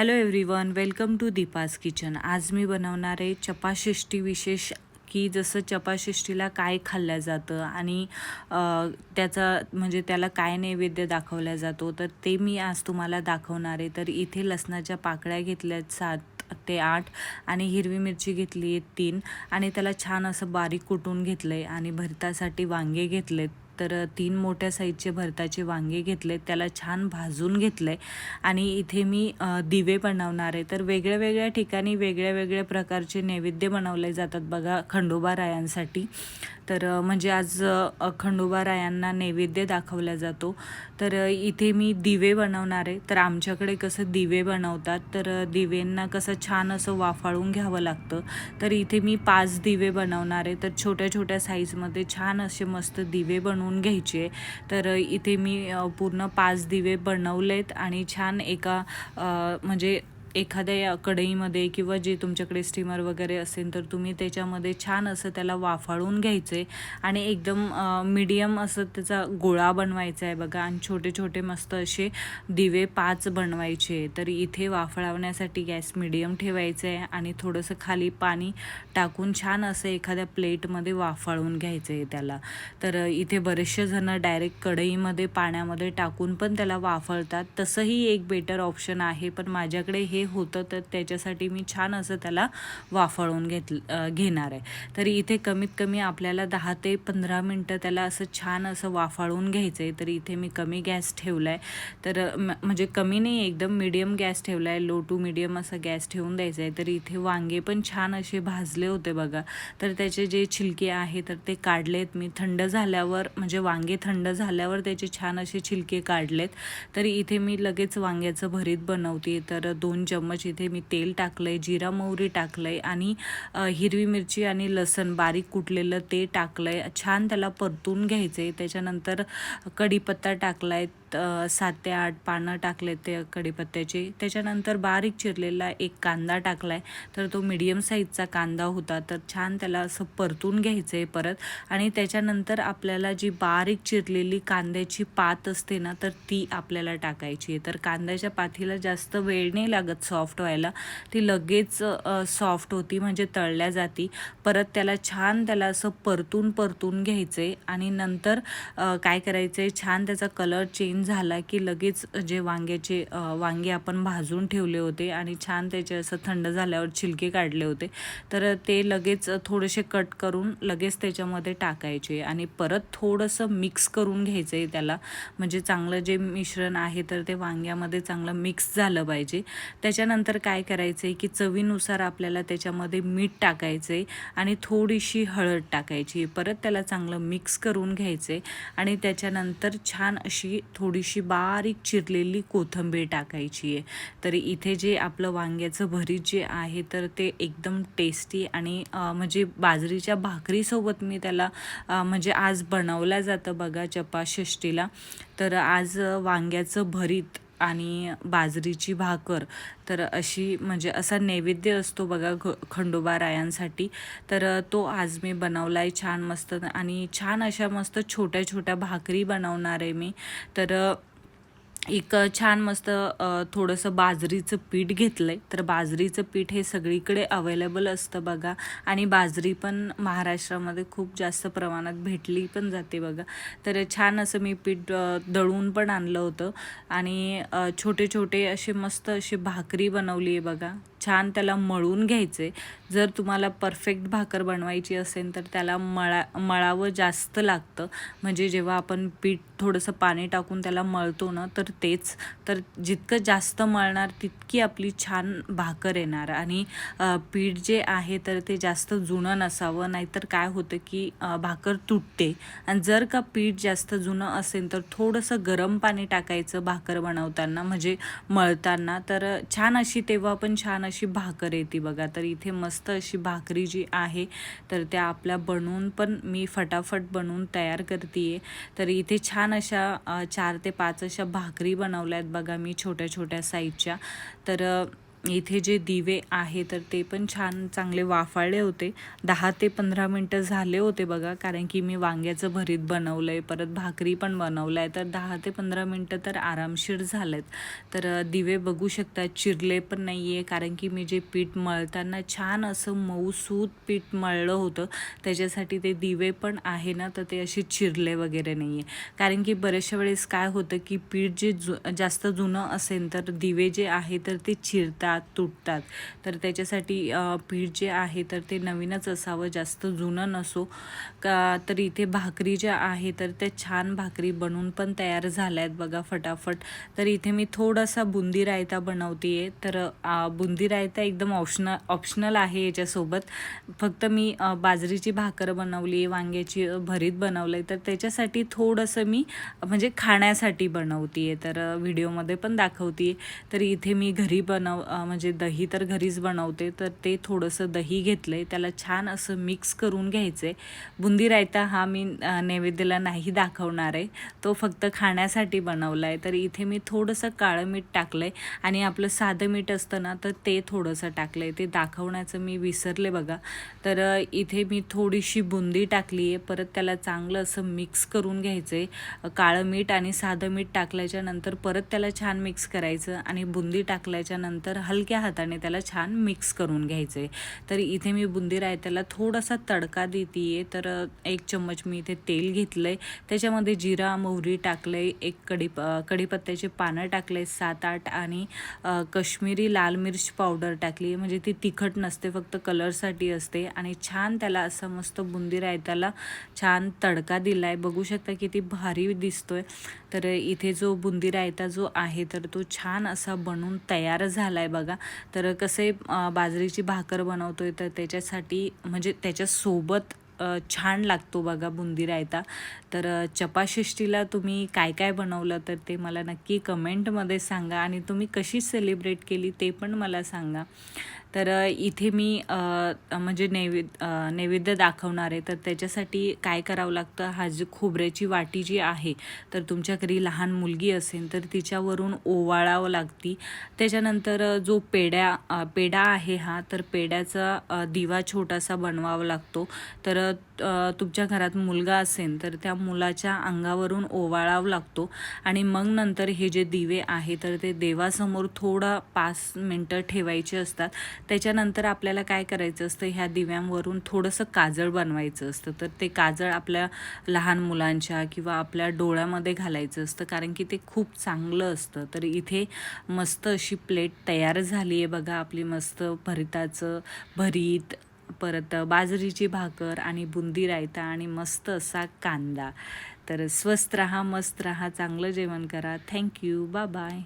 Hello everyone welcome to Deepa's kitchen आज मी बनवणार आहे चपाषष्टी विशेष की जसं चपाषष्टीला काय खाल्लं जातं आणि त्याचा म्हणजे त्याला काय नैवेद्य दाखवला जातो तर ते मी आज तुम्हाला दाखवणार आहे. तर इथे लसणाच्या पाकळ्या घेतल्या सात ते आठ आणि हिरवी मिरची घेतली आहे तीन आणि त्याला छान असं बारीक कुटून घेतलं आहे आणि भरतासाठी वांगे घेतलेत. तर तीन मोठ्या साईजचे भरताचे वांगे घेतले त्याला छान भाजून घेतले आणि इथे मी दिवे बनवणार आहे. तर वेगळ्या वेगळ्या ठिकाणी वेगळ्या वेगळ्या प्रकारचे नैवेद्य बनवले जातात बघा खंडोबा रायांसाठी. तर म्हणजे आज खंडोबा रायांना नैवेद्य दाखवला जातो. तर इथे मी दिवे बनवणार आहे. तर आमच्याकडे कसं दिवे बनवतात तर दिव्यांना कसं छान असं वाफाळून घ्यावं लागतं. तर इथे मी पाच दिवे बनवणार आहे. तर छोट्या छोट्या साईजमध्ये छान असे मस्त दिवे बनवून घ्यायचे. तर इथे मी पूर्ण पाच दिवे बनवलेत आणि छान एका म्हणजे एखाद्या कढईमध्ये किंवा जे तुमच्याकडे स्टीमर वगैरे असेल तर तुम्ही त्याच्यामध्ये छान असं त्याला वाफाळून घ्यायचे आणि एकदम मीडियम असं त्याचा गोळा बनवायचा आहे बघा. आणि छोटे छोटे मस्त असे दिवे पाच बनवायचे. तर इथे वाफळवण्यासाठी गॅस मिडियम ठेवायचं आहे आणि थोडंसं खाली पाणी टाकून छान असं एखाद्या प्लेटमध्ये वाफाळून घ्यायचं आहे त्याला. तर इथे बरेचसे जण डायरेक्ट कढईमध्ये पाण्यामध्ये टाकून पण त्याला वाफळतात. तसंही एक बेटर ऑप्शन आहे. पण माझ्याकडे हे होतं तर त्याच्यासाठी मी छान असं त्याला वाफळून घेत घेणार आहे. तर इथे कमीत कमी आपल्याला दहा ते पंधरा मिनटं त्याला असं छान असं वाफाळून घ्यायचं आहे तर इथे मी कमी गॅस ठेवला आहे तर म्हणजे कमी नाही एकदम मिडियम गॅस ठेवला आहे लो टू मिडियम असा गॅस ठेवून द्यायचा आहे तर इथे वांगे पण छान असे भाजले होते बघा. तर त्याचे जे छिलके आहे तर ते काढलेत. मी थंड झाल्यावर म्हणजे वांगे थंड झाल्यावर त्याचे छान असे छिलके काढलेत. तर इथे मी लगेच वांग्याचं भरीत बनवते तर दोन चम्मच इथे मी तेल टाकलं आहे जिरा मोहरी टाकलं आहे आणि हिरवी मिरची आणि लसण बारीक कुटलेलं ते टाकलं आहे छान त्याला परतून घ्यायचे त्याच्यानंतर कढीपत्ता टाकलाय आहे सात ते आठ पानं टाकले ते कढीपत्त्याचे. त्याच्यानंतर बारीक चिरलेला एक कांदा टाकलाय. तर तो मिडियम साईजचा कांदा होता. तर छान त्याला असं परतून घ्यायचं आहे परत. आणि त्याच्यानंतर आपल्याला जी बारीक चिरलेली कांद्याची पात असते ना तर ती आपल्याला टाकायची आहे. तर कांद्याच्या पातीला जास्त वेळ नाही लागत सॉफ्ट व्हायला. ती लगेच सॉफ्ट होती म्हणजे तळल्या जाती. परत त्याला छान त्याला असं परतून परतून घ्यायचं आहे आणि नंतर काय करायचं आहे छान त्याचा कलर चेंज झाला की लगेच जे वांग्याचे वांगे आपण भाजून ठेवले होते आणि छान त्याचे असं थंड झाल्यावर छिलके काढले होते. तर ते लगेच थोडेसे कट करून लगेच त्याच्यामध्ये टाकायचे आणि परत थोडंसं मिक्स करून घ्यायचं आहे त्याला. म्हणजे चांगलं जे मिश्रण आहे तर ते वांग्यामध्ये चांगलं मिक्स झालं पाहिजे. त्याच्यानंतर काय करायचं आहे की चवीनुसार आपल्याला त्याच्यामध्ये मीठ टाकायचं आहे आणि थोडीशी हळद टाकायची परत त्याला चांगलं मिक्स करून घ्यायचं आहे आणि त्याच्यानंतर छान अशी थोडी थोडीशी बारीक चिरलेली कोथिंबीर टाकायची आहे. तर इथे जे आपलं वांग्याचं भरीत जे आहे तर ते एकदम टेस्टी आणि म्हणजे बाजरीच्या भाकरीसोबत मी त्याला म्हणजे आज बनवलं जातं बघा चपाषष्टीला तर आज वांग्याचं भरीत आणि बाजरीची भाकर. तर अशी म्हणजे असा नैवेद्य असतो बघा ख खंडोबा रायांसाठी. तर तो आज मी बनवला आहे छान मस्त. आणि छान अशा मस्त छोट्या छोट्या भाकरी बनवणार आहे मी. तर एक छान मस्त थोडंसं बाजरीचं पीठ घेतलं आहे तर बाजरीचं पीठ हे सगळीकडे अवेलेबल असतं बघा. आणि बाजरी पण महाराष्ट्रामध्ये खूप जास्त प्रमाणात भेटली पण जाते बघा. तर छान असं मी पीठ दळून पण आणलं होतं. आणि छोटे छोटे असे मस्त अशी भाकरी बनवली आहे बघा. छान त्याला मळून घ्यायचे. जर तुम्हाला परफेक्ट भाकर बनवायची असेल तर त्याला मळा मळावं जास्त लागतं. म्हणजे जेव्हा आपण पीठ थोडंसं पाणी टाकून त्याला मळतो ना तर तेच. तर जितकं जास्त मळणार तितकी आपली छान भाकर येणार. आणि पीठ जे आहे तर ते जास्त जुनं नसावं. नाहीतर काय होतं की भाकर तुटते. आणि जर का पीठ जास्त जुनं असेल तर थोडंसं गरम पाणी टाकायचं भाकर बनवताना. म्हणजे मळताना. तर छान अशी तेव्हा पण छान अशी भाकर येते बघा. तर इथे मस्त अशी भाकरी जी आहे तर त्या आपल्या बनवून पण मी फटाफट बनवून तयार करते तर इथे छान अशा चार ते पाच अशा भाकरी बनवल्या आहेत बघा मी छोट्या छोट्या साईजच्या. तर इथे जे दिवे आहे तर ते पण छान चांगले वाफाळले होते. दहा ते पंधरा मिनटं झाले होते बघा कारण की मी वांग्याचं भरीत बनवलं आहे परत भाकरी पण बनवलं आहे तर दहा ते पंधरा मिनटं तर आरामशीर झालेत. तर दिवे बघू शकता चिरले पण नाही आहे कारण की मी जे पीठ मळताना छान असं मऊसूत पीठ मळलं होतं त्याच्यासाठी ते दिवे पण आहे ना तर ते असे चिरले वगैरे नाही आहे कारण की बऱ्याचशा वेळेस काय होतं की पीठ जे जु जास्त जुनं असेल तर दिवे जे आहे तर ते चिरतात तुटतात. तर त्याच्यासाठी पीठ जे आहे तर ते नवीनच असावं जास्त जुनं नसो. का तर इथे भाकरी ज्या आहे तर त्या छान भाकरी बनवून पण तयार झाल्या आहेत बघा फटाफट. तर इथे मी थोडासा बुंदी रायता बनवते आहे तर बुंदी रायता एकदम ऑप्शनल ऑप्शनल आहे याच्यासोबत. फक्त मी बाजरीची भाकर बनवली आहे वांग्याची भरीत बनवलं आहे तर त्याच्यासाठी थोडंसं मी म्हणजे खाण्यासाठी बनवते आहे तर व्हिडिओमध्ये पण दाखवते आहे तर इथे मी घरी बनव म्हणजे दही तर घरीच बनवते तर ते थोडंसं दही घेतलं आहे त्याला छान असं मिक्स करून घ्यायचं आहे बुंदी रायता हा मी नैवेद्यला नैवेद्याला नाही दाखवणार आहे. तो फक्त खाण्यासाठी बनवला आहे तर इथे मी थोडंसं काळं मीठ टाकलं आहे आणि आपलं साधं मीठ असतं ना तर ते थोडंसं टाकलं आहे ते दाखवण्याचं मी विसरले बघा. तर इथे मी थोडीशी बुंदी टाकली आहे परत त्याला चांगलं असं मिक्स करून घ्यायचं आहे काळं मीठ आणि साधं मीठ टाकल्याच्या नंतर परत त्याला छान मिक्स करायचं आणि बुंदी टाकल्याच्या नंतर हलक्या हाताने त्याला छान मिक्स करून घ्यायचं आहे तर इथे मी बुंदी रायत्याला थोडासा तडका देते आहे तर एक चम्मच मी इथे तेल घेतलं आहे त्याच्यामध्ये जिरा मोहरी टाकलं आहे एक कढीप कढीपत्त्याचे पानं टाकले आहे सात आठ आणि कश्मीरी लाल मिर्च पावडर टाकली म्हणजे ती तिखट नसते फक्त कलरसाठी असते. आणि छान त्याला असं मस्त बुंदी रायताला छान तडका दिला आहे बघू शकता किती भारी दिसतो आहे तर इथे जो बुंदी रायता जो आहे तर तो छान असा बनून तयार झाला आहे बघा. बघा. तर कसे बाजरीची भाकर बनवतो आहे तर त्याच्यासाठी म्हणजे त्याच्यासोबत छान लागतो बघा बुंदी रायता. तर चपाशिष्टीला चपाषष्टीला तुम्ही काय काय बनवलं तर ते मला नक्की कमेंटमध्ये सांगा आणि तुम्ही कशी सेलिब्रेट केली ते पण मला सांगा. तर इथे मी म्हणजे नैवेद नैवेद्य दाखवणार आहे. तर त्याच्यासाठी काय करावं लागतं? हा जी खोबऱ्याची वाटी जी आहे तर तुमच्या घरी लहान मुलगी असेल तर तिच्यावरून ओवाळावं लागती. त्याच्यानंतर जो पेड्या पेडा पेढा आहे हा तर पेड्याचा दिवा छोटासा बनवावा लागतो. तर तुमच्या घरात मुलगा असेल तर त्या मुलाच्या अंगावरून ओवाळावं लागतो. आणि मग नंतर हे जे दिवे आहे तर ते देवासमोर थोडा पाच मिनटं ठेवायचे असतात. त्याच्यानंतर आपल्याला काय करायचं असतं ह्या दिव्यांवरून थोडंसं काजळ बनवायचं असतं. तर ते काजळ आपल्या लहान मुलांच्या किंवा आपल्या डोळ्यामध्ये घालायचं असतं कारण की ते खूप चांगलं असतं. तर इथे मस्त अशी प्लेट तयार झाली आहे बघा आपली मस्त भरिताचं भरीत परत बाजरीची भाकर आणि बुंदी रायता आणि मस्त असा कांदा. तर स्वस्त रहा मस्त रहा चांगलं जेवण करा. Thank you bye bye